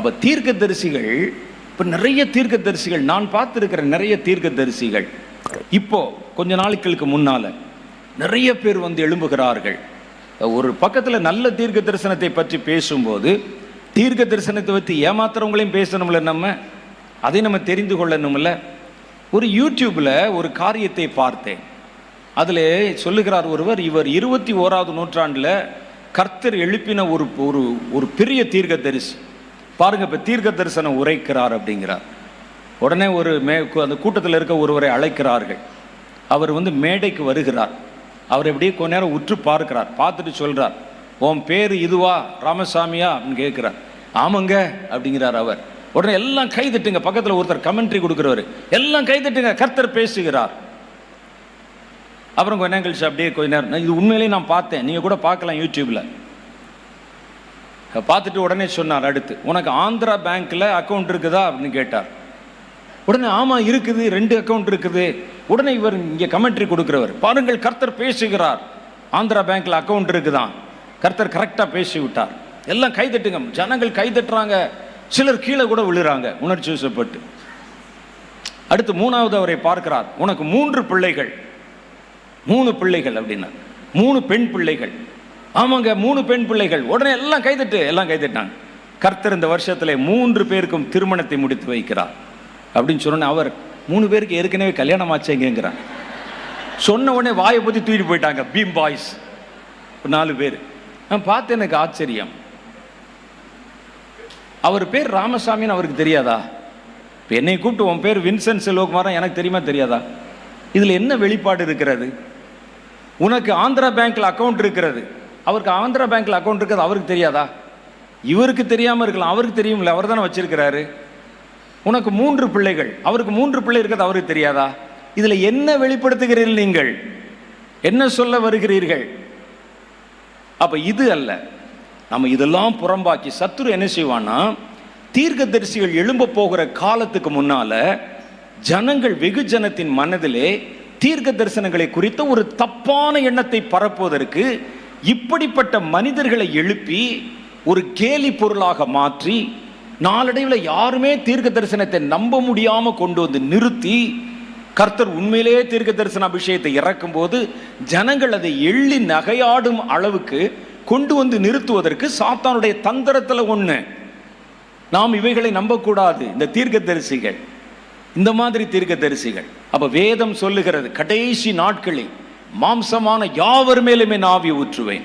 அப்போ தீர்க்க தரிசிகள் இப்போ நிறைய தீர்க்க தரிசிகள் நான் பார்த்துருக்கிற நிறைய தீர்க்க தரிசிகள் இப்போ கொஞ்ச நாட்களுக்கு முன்னால் நிறைய பேர் வந்து எழும்புகிறார்கள். ஒரு பக்கத்தில் நல்ல தீர்க்க தரிசனத்தை பற்றி பேசும்போது தீர்க்க தரிசனத்தை பற்றி ஏமாத்துறவங்களையும் பேசணும்ல நம்ம? அதை நம்ம தெரிந்து கொள்ளணும்ல? ஒரு யூடியூப்பில் ஒரு காரியத்தை பார்த்தேன். அதில் சொல்லுகிறார் ஒருவர் இவர் இருபத்தி ஓராவது நூற்றாண்டில் கர்த்தர் எழுப்பின ஒரு ஒரு ஒரு பெரிய தீர்க்க தரிசி பாருங்க இப்போ தீர்க்க தரிசனம் உரைக்கிறார் அப்படிங்கிறார். உடனே ஒரு மே அந்த கூட்டத்தில் இருக்க ஒருவரை அழைக்கிறார்கள். அவர் வந்து மேடைக்கு வருகிறார். அவர் எப்படியே கொஞ்ச நேரம் உற்று பார்க்கிறார். பார்த்துட்டு சொல்கிறார் உன் பேர் இதுவா? ராமசாமியா? அப்படின்னு கேட்குறார். ஆமாங்க அப்படிங்கிறார் அவர். உடனே எல்லாம் கைதட்டுங்க பக்கத்தில் ஒருத்தர் கமெண்ட்ரி கொடுக்குறவர். எல்லாம் கைதட்டுங்க கர்த்தர் பேசுகிறார். அப்புறம் கொஞ்ச நேரம் கழிச்சு அப்படியே கொஞ்ச நேரம் இது உண்மையிலேயே நான் பார்த்தேன். நீங்கள் கூட பார்க்கலாம் யூடியூப்பில் பார்த்துட்டு உடனே சொன்னார் அடுத்து உனக்கு ஆந்திரா பேங்க்கில் அக்கௌண்ட் இருக்குதா? அப்படின்னு கேட்டார். உடனே ஆமாம் இருக்குது. ரெண்டு அக்கௌண்ட் இருக்குது. உடனே இவர் இங்கே கமெண்ட்ரி கொடுக்குறவர். பாருங்கள் கர்த்தர் பேசுகிறார். ஆந்திரா பேங்க்கில் அக்கௌண்ட் இருக்குதான் கர்த்தர் கரெக்டாக பேசி விட்டார் எல்லாம் கைதட்டுங்க. ஜனங்கள் கை தட்டுறாங்க சிலர் கீழே கூட விழுறாங்க. உணர்ச்சி வசப்பட்டு அடுத்து மூணாவது அவரை பார்க்கிறார். உனக்கு மூன்று பிள்ளைகள். மூணு பிள்ளைகள் அப்படின்னா மூணு பெண் பிள்ளைகள். ஆமாங்க மூணு பெண் பிள்ளைகள். உடனே எல்லாம் கைதட்டு எல்லாம் கைதட்டாங்க கர்த்தர் இந்த வருஷத்தில் மூன்று பேருக்கும் திருமணத்தை முடித்து வைக்கிறார். அப்படின்னு சொன்னோன்னே அவர் மூணு பேருக்கு ஏற்கனவே கல்யாணம் ஆச்சேங்கிறார் சொன்ன உடனே வாயை பற்றி தூக்கிட்டு போயிட்டாங்க பீம் பாய்ஸ். நாலு பேர். நான் பார்த்து எனக்கு ஆச்சரியம். அவர் பேர் ராமசாமின்னு அவருக்கு தெரியாதா? இப்போ என்னை கூப்பிட்டு உன் பேர் வின்சென்ட் செல்வகுமாரன் எனக்கு தெரியுமா தெரியாதா? இதில் என்ன வெளிப்பாடு இருக்கிறது? உனக்கு ஆந்திரா பேங்க்கில் அக்கௌண்ட் இருக்கிறது. அவருக்கு ஆந்திரா பேங்க்கில் அக்கௌண்ட் இருக்குது அவருக்கு தெரியாதா? இவருக்கு தெரியாமல் இருக்கலாம். அவருக்கு தெரியும்ல. அவர் தானே வச்சிருக்கிறாரு. உனக்கு மூன்று பிள்ளைகள். அவருக்கு மூன்று பிள்ளை இருக்கிறது அவருக்கு தெரியாதா? இதில் என்ன வெளிப்படுத்துகிறீர்கள் நீங்கள்? என்ன சொல்ல வருகிறீர்கள்? அப்ப இது அல்ல. நம்ம இதெல்லாம் புறம்பாக்கி சத்துரு என்ன செய்வான்னா தீர்க்கதரிசிகள் எழும்ப போகிற காலத்துக்கு முன்னால ஜனங்கள் வெகுஜனத்தின் மனதிலே தீர்க்க தரிசனங்களை குறித்த ஒரு தப்பான எண்ணத்தை பரப்புவதற்கு இப்படிப்பட்ட மனிதர்களை எழுப்பி ஒரு கேலி பொருளாக மாற்றி நாளடைவில் யாருமே தீர்க்க தரிசனத்தை நம்ப முடியாமல் கொண்டு வந்து நிறுத்தி கர்த்தர் உண்மையிலேயே தீர்க்க தரிசன அபிஷேகத்தை இறக்கும்போது ஜனங்கள் அதை எள்ளி நகையாடும் அளவுக்கு கொண்டு வந்து நிறுத்துவதற்கு சாத்தானுடைய தந்திரத்தில் ஒன்று நாம் இவைகளை நம்பக்கூடாது இந்த தீர்க்க தரிசிகள். இந்த மாதிரி தீர்க்க தரிசிகள். அப்போ வேதம் சொல்லுகிறது கடைசி நாட்களில் மாம்சமான யாவர் மேலுமே நாவி ஊற்றுவேன்.